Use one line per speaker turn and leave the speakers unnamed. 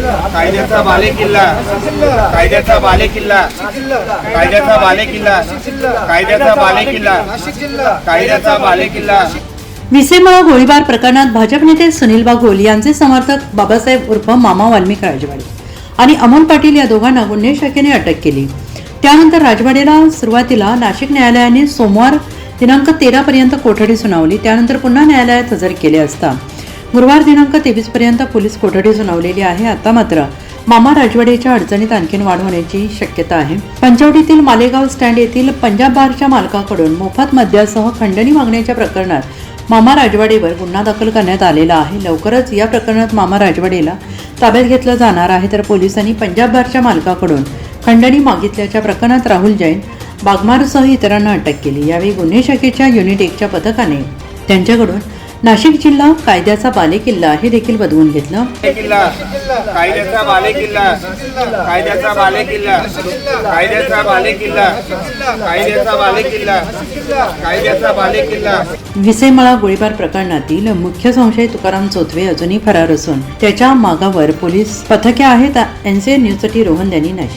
कायद्याचा बालेकिल्ला कायद्याचा बालेकिल्ला कायद्याचा बालेकिल्ला कायद्याचा बालेकिल्ला कायद्याचा बालेकिल्ला
विसेमाळा गोळीबार प्रकरणात भाजप नेते सुनील बागोल यांचे समर्थक बाबासाहेब उर्फ मामा वाल्मिक राजवाडे आणि अमोल पाटील या दोघांना गुन्हे शाखेने अटक केली. त्यानंतर राजवाडेला सुरुवातीला नाशिक न्यायालयाने सोमवार दिनांक तेरा पर्यंत कोठडी सुनावली. त्यानंतर पुन्हा न्यायालयात हजर केले असता गुरुवार दिनांक तेवीस पर्यंत पोलीस कोठडी सुनावलेली आहे. आता मात्र मामा राजवाडेच्या अडचणीत आणखीन वाढ होण्याची शक्यता आहे. पंचवटीतील मालेगाव स्टँड येथील पंजाब बारच्या मालकाकडून मोफत मद्यासह खंडणी मागण्याच्या प्रकरणात मामा राजवाडेवर गुन्हा दाखल करण्यात आलेला आहे. लवकरच या प्रकरणात मामा राजवाडेला ताब्यात घेतलं जाणार आहे. तर पोलिसांनी पंजाब बारच्या मालकाकडून खंडणी मागितल्याच्या प्रकरणात राहुल जैन बागमारसह इतरांना अटक केली. यावेळी गुन्हे शाखेच्या युनिट एकच्या पथकाने त्यांच्याकडून नाशिक जिल्हा कायद्याचा बालेकिल्ला हे देखील बदवून घेतलं.
किल्ला कायद्याचा बालेकिल्ला. कायद्याचा बालेकिल्ला. कायद्याचा बालेकिल्ला. कायद्याचा बालेकिल्ला. कायद्याचा बालेकिल्ला.
विसेमळा गोळीबार प्रकरणातील मुख्य संशयी तुकाराम चोथवे अजूनही फरार असून त्याच्या मागावर पोलीस पथके आहेत. एनसीए न्यूजसाठी रोहन यांनी नाशिक.